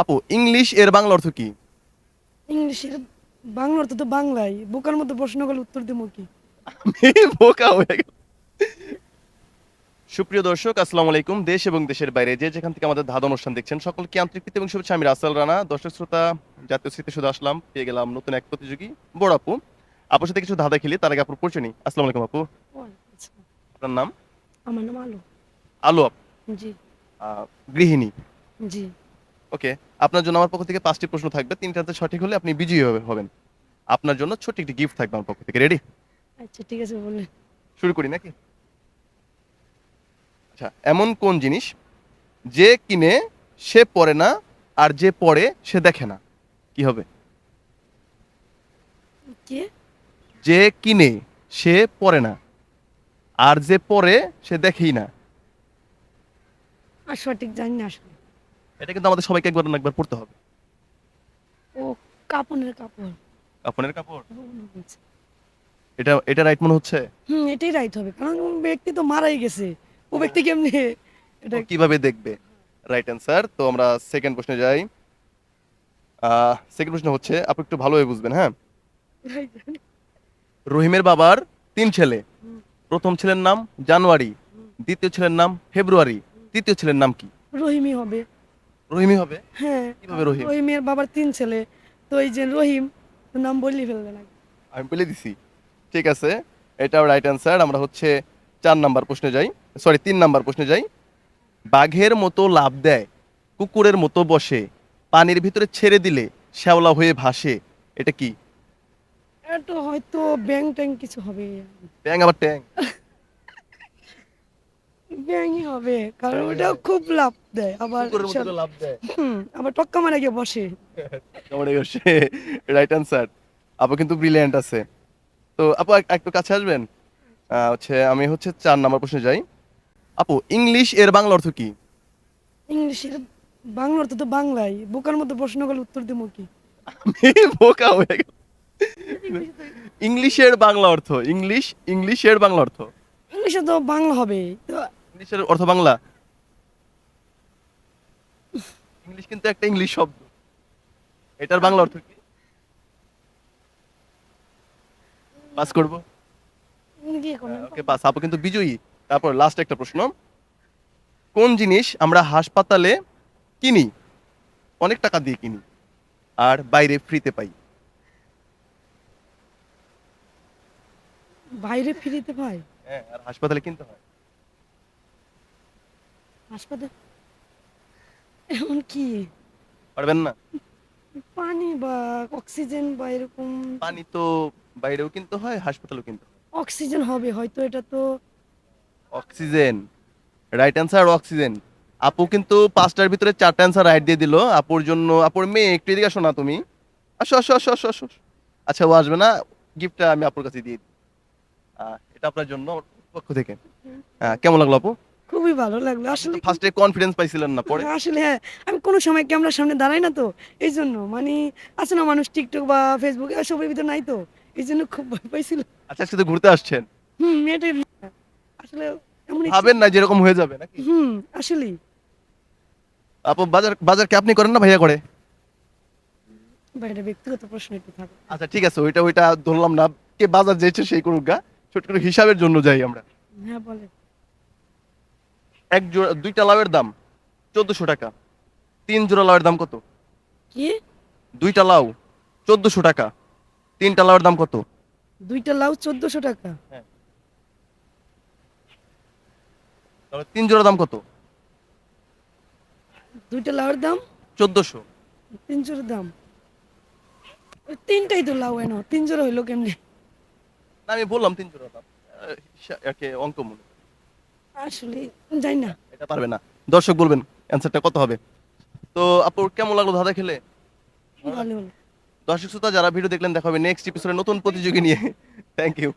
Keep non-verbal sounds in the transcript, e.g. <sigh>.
আপু ইংলিশ এর বাংলা অর্থ কি? ইংলিশের বাংলা অর্থ তো বাংলাই। বোকার মতো প্রশ্ন করলে উত্তর দেবো কি? আমি বোকা হয়ে গেল সুপ্রিয় দর্শক আসসালামু আলাইকুম। দেশ এবং দেশের বাইরে যে যেখান থেকে আমাদের ধাঁধা অনুষ্ঠান দেখছেন সকলকে আন্তরিক প্রীতি এবং শুভেচ্ছা। আমি রাসেল রানা দর্শক শ্রোতা জাতীয় স্মৃতি শুধু আসলাম পেয়ে গেলাম নতুন এক প্রতিযোগী। বড় আপু আপুর সাথে কিছু ধাঁধা খেলি তার আগে আপুর পরিচয় নিই। আসসালামু আলাইকুম আপু। আপনার নাম? আমার নাম আলো। আলু আপু। জি। গৃহিণী। জি। ওকে আপনার জন্য আমার পক্ষ থেকে পাঁচটি প্রশ্ন থাকবে তিনটাতে সঠিক হলে আপনি বিজয়ী হবেন। আপনার জন্য ছোট্ট একটি গিফট থাকবে আমার পক্ষ থেকে রেডি আচ্ছা ঠিক আছে বললেন শুরু করি নাকি? আচ্ছা এমন কোন জিনিস যে কিনে সে পড়ে না আর যে পড়ে সে দেখে না? কি হবে? কে? যে কিনে সে পড়ে না আর যে পড়ে সে দেখেই না। আর সঠিক জানি না আসলে। এটা কিন্তু আমাদের সবাইকে একবার না একবার পড়তে হবে। ও কাপড়ের কাপড়। কাপড়ের কাপড়? হচ্ছে। এটা এটা রাইট মনে হচ্ছে? হুম এটাই রাইট হবে কারণ ব্যক্তি তো মারাই গেছে। ও ব্যক্তি কেমনি? এটা কীভাবে দেখবে? রাইট অ্যান্সার তো আমরা সেকেন্ড প্রশ্নে যাই। সেকেন্ড প্রশ্ন হচ্ছে আপনি একটু ভালোভাবে বুঝবেন হ্যাঁ? রহিমের বাবার তিন ছেলে। প্রথম ছেলের নাম জানুয়ারি দ্বিতীয় ছেলের নাম ফেব্রুয়ারি তৃতীয় ছেলের নাম কি? রহিমই হবে। রহিমই হবে? হ্যাঁ। কীভাবে রহিম? রহিমের বাবার তিন ছেলে। তো এই যে রহিম নাম বললি ফেলবে না আমি বলে দিছি। ঠিক আছে এটাও রাইট অ্যান্সার আমরা হচ্ছে চার নাম্বার প্রশ্নে যাই। সরি তিন নাম্বার প্রশ্নে যাই। বাঘের মতো লাভ দেয় কুকুরের মতো বসে। পানির ভিতরে ছেড়ে দিলে শ্যাওলা হয়ে ভাসে। এটা কি? এটা হয়তো ব্যাং ট্যাং কিছু হবে। ব্যাং আবার ট্যাং? ব্যাংই হবে কারণ ওটা খুব লাভ দেয় আবার লাভ দেয়। আবার টক্কা মারা গিয়ে বসে। এই রাইট অ্যান্সার আপু কিন্তু ব্রিলিয়ান্ট আছে। তো আপু একটু কাছে আসবেন? হচ্ছে আমি হচ্ছে চার নাম্বার প্রশ্নে যাই। আপু ইংলিশ এর বাংলা অর্থ কি? ইংলিশের বাংলা অর্থ তো বাংলাই। বোকার মতো প্রশ্ন করলে উত্তর দেবো কি? আমি বোকা হয়ে গেল ইংলিশের বাংলা অর্থ। ইংলিশ ইংলিশের বাংলা অর্থ। ইংলিশে তো বাংলা হবে। ইংলিশের অর্থ বাংলা? ইংলিশ কিন্তু একটা ইংলিশ শব্দ। এটার বাংলা অর্থ কি? পাস করব। ওকে পাস আপু কিন্তু বিজয়ী। তারপর লাস্ট একটা প্রশ্ন। কোন জিনিস আমরা হাসপাতালে কিনি? অনেক টাকা দিয়ে কিনি আর বাইরে ফ্রিতে পাই। বাইরে ফ্রিতে পাই? হ্যাঁ আর হাসপাতালে কিনতে হয়। হাসপাতাল এমন কি পারবেন না। পানি বা অক্সিজেন বা এরকম পানি তো বাইরেও কিনতে হয় হাসপাতালেও কিনতে হয়। অক্সিজেন হবে হয়তো এটা তো অক্সিজেন রাইট অ্যান্সার অক্সিজেন। আপু কিন্তু পাঁচটার ভিতরে চারটা অ্যান্সার রাইট দিয়ে দিল। আপুর জন্য আপুর মেয়ে একটু এদিকে আসো না তুমি। আসো আসো আসো আসো আসো। আচ্ছা ও আসবে না গিফটটা আমি আপুর কাছে দিয়ে দিই। এটা আপনার জন্য আমার পক্ষ থেকে। হ্যাঁ কেমন লাগল আপু? খুবই ভালো লাগল। আসলে ফার্স্টে কনফিডেন্স পাইছিলেন না পরে? আসলে হ্যাঁ আমি কোনো সময় ক্যামেরার সামনে দাঁড়াই না তো এই জন্য। মানে আছে না মানুষ টিকটক বা ফেসবুক এসবের ভিতরে নাই তো এই জন্য খুব ভয় পাইছিল। আচ্ছা আজকে তো ঘুরতে আসছেন? হুম এটাই আসলে এমন ভাবেন না যেরকম হয়ে যাবে নাকি? হুম আসলেই। আপু বাজার বাজার কি আপনি করেন না ভাইয়া করে? ব্যক্তিগত প্রশ্ন একটু থাকে আচ্ছা ঠিক আছে ওইটা ওইটা ধরলাম না। কে বাজার যেছে সেই করুক গা। ছোট করে হিসাবের জন্য যাই আমরা। হ্যাঁ বলে এক জোড়া দুইটা লাউয়ের দাম চোদ্দশো টাকা। তিন জোড়া লাউয়ের দাম কত? কি? দুইটা লাউ চোদ্দশো টাকা। তিনটা লাউয়ের দাম কত? দুইটা লাউ চোদ্দশো টাকা। তাহলে তিন জোড়া দাম কত? দুইটা লাউয়ের দাম? চোদ্দশো। তিন জোড়ের দাম। তিনটাই তো লাউ এনো তিন জোড়া হইল কেমনি? না আমি বললাম তিন জোড়া দাম। একে অঙ্ক মনে হয়। আসলে যাই না। এটা পারবে না। দর্শক বলবেন অ্যান্সারটা কত হবে? তো আপুর কেমন লাগল ধাঁধা খেলে? ভালো দর্শক শ্রোতা যারা ভিডিও দেখলেন দেখা হবে নেক্সট এপিসোডে নতুন প্রতিযোগী নিয়ে। <laughs> Thank you